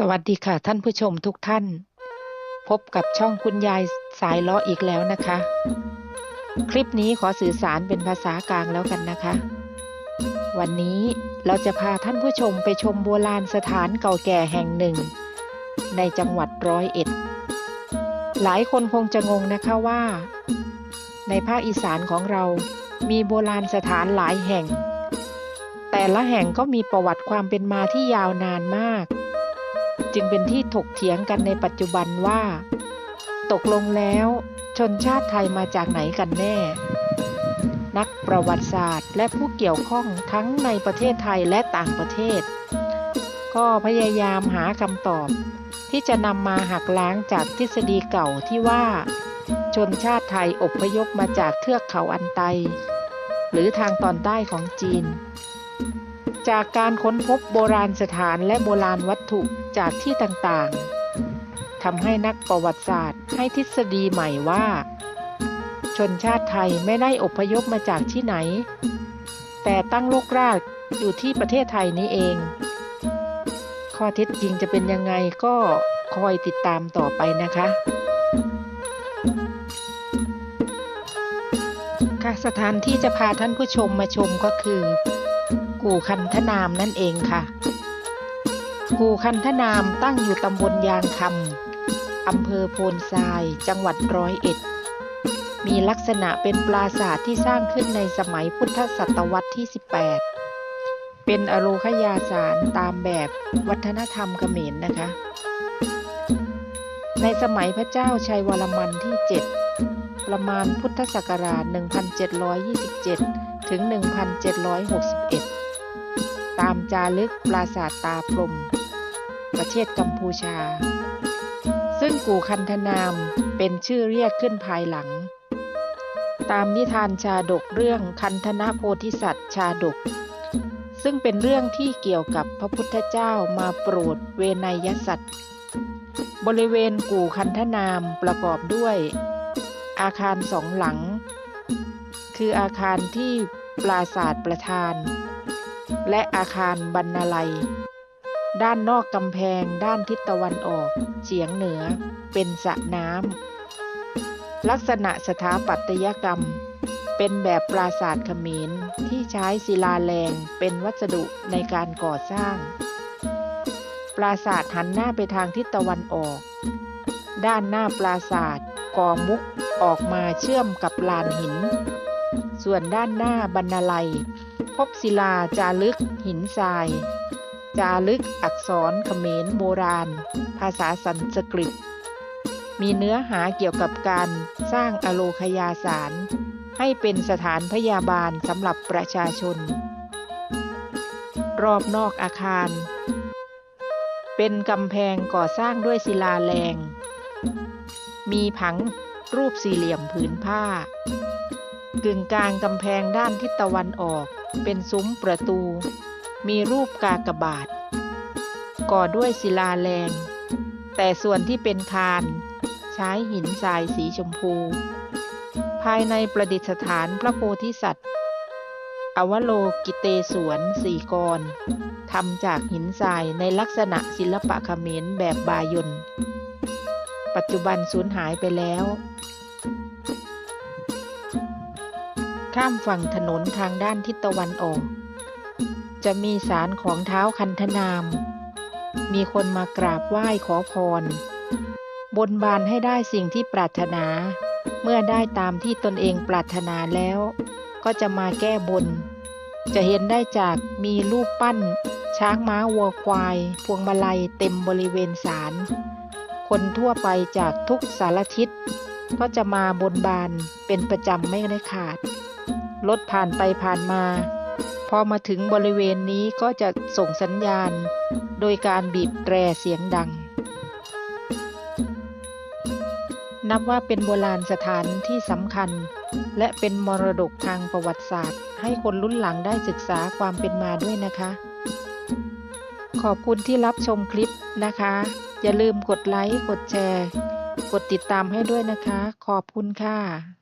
สวัสดีค่ะท่านผู้ชมทุกท่าน พบกับช่องคุณยายสายล้ออีกแล้วนะคะ คลิปนี้ขอสื่อสารเป็นภาษากลางแล้วกันนะคะ วันนี้เราจะพาท่านผู้ชมไปชมโบราณสถานเก่าแก่แห่งหนึ่ง ในจังหวัดร้อยเอ็ด หลายคนคงจะงงนะคะว่า ในภาคอีสานของเรามีโบราณสถานหลายแห่ง แต่ละแห่งก็มีประวัติความเป็นมาที่ยาวนานมาก จึงเป็นที่ถกเถียงกันในปัจจุบันว่า ตกลงแล้ว ชนชาติไทยมาจากไหนกันแน่ นักประวัติศาสตร์ และผู้เกี่ยวข้องทั้งในประเทศไทยและต่างประเทศ ก็พยายามหาคำตอบ ที่จะนำมาหักล้างจากทฤษฎีเก่าที่ว่า ชนชาติไทยอพยพมาจากเทือกเขาอันไต หรือทางตอนใต้ของจีน จากการค้นพบโบราณสถานและโบราณวัตถุจากที่ต่างๆทำให้นักประวัติศาสตร์ให้ทฤษฎีใหม่ว่า ชนชาติไทยไม่ได้อพยพมาจากที่ไหน แต่ตั้งโลกรากอยู่ที่ประเทศไทยนี้เอง ข้อเท็จจริงจะเป็นยังไงก็คอยติดตามต่อไปนะคะค่ะสถานที่จะพาท่านผู้ชมมาชมก็คือ กู่คันธนามนั่นเองค่ะกู่คันธนามตั้งอยู่ตำบลยางคำอำเภอโพนทราย จังหวัดร้อยเอ็ด มีลักษณะเป็นปราสาทที่สร้างขึ้นในสมัยพุทธศตวรรษที่ 18 เป็นอโลคยาสารตามแบบวัฒนธรรมเขมรนนะคะ ในสมัยพระเจ้าชัยวรมันที่ 7 ประมาณพุทธศักราช 1727 ถึง 1761 จารึกปราสาทตาพรม ประเทศกัมพูชา ซึ่งกู่คันธนามเป็นชื่อเรียกขึ้นภายหลัง ตามนิทานชาดกเรื่องคันธนโพธิสัตว์ชาดก ซึ่งเป็นเรื่องที่เกี่ยวกับพระพุทธเจ้ามาโปรดเวนยสัตว์ บริเวณกู่คันธนามประกอบด้วย อาคารสองหลัง คืออาคารที่ปราศาสตร์ประธาน และอาคารบรรณาลัย ด้านนอกกำแพงด้านทิศตะวันออกเฉียงเหนือเป็นสระน้ำลักษณะสถาปัตยกรรม เป็นแบบปราสาทขมรที่ใช้ศิลาแรงเป็นวัสดุในการก่อสร้าง ปราสาทหันหน้าไปทางทิศตะวันออก ด้านหน้าปราสาทก่อมุกออกมาเชื่อมกับลานหิน ส่วนด้านหน้าบรรณาลัย พบศิลาจารึกหินทราย จารึกอักษรเขมรโบราณ ภาษาสันสกฤต มีเนื้อหาเกี่ยวกับการสร้างอโลคยาสาร ให้เป็นสถานพยาบาลสำหรับประชาชน รอบนอกอาคาร เป็นกำแพงก่อสร้างด้วยศิลาแรง มีผังรูปสี่เหลี่ยมผืนผ้า กึ่งกลางกำแพงด้านทิศตะวันออก เป็นซุ้มประตู มีรูปกากบาท ก่อด้วยศิลาแรง แต่ส่วนที่เป็นคานใช้หินทรายสีชมพู ภายในประดิษฐานพระโพธิสัตว์ อวโลกิเตศวนสี่กรทำจากหินทรายในลักษณะศิลปะเขมรแบบบายนปัจจุบันสูญหายไปแล้ว ข้ามฝั่งถนนทางด้านทิศตะวันออก จะมีศาลของเท้าคันธนาม มีคนมากราบไหว้ขอพร บนบานให้ได้สิ่งที่ปรารถนา เมื่อได้ตามที่ตนเองปรารถนาแล้ว ก็จะมาแก้บน จะเห็นได้จากมีรูปปั้น ช้างม้าวัวควาย พวงมาลัยเต็มบริเวณศาลคนทั่วไปจากทุกสารทิศก็จะมาบนบานเป็นประจำไม่ได้ขาด รถผ่านไปผ่านมา พอมาถึงบริเวณนี้ก็จะส่งสัญญาณ โดยการบีบแตรเสียงดัง นับว่าเป็นโบราณสถานที่สำคัญ และเป็นมรดกทางประวัติศาสตร์ ให้คนรุ่นหลังได้ศึกษาความเป็นมาด้วยนะคะ ขอบคุณที่รับชมคลิปนะคะ อย่าลืมกดไลค์ กดแชร์ กดติดตามให้ด้วยนะคะ ขอบคุณค่ะ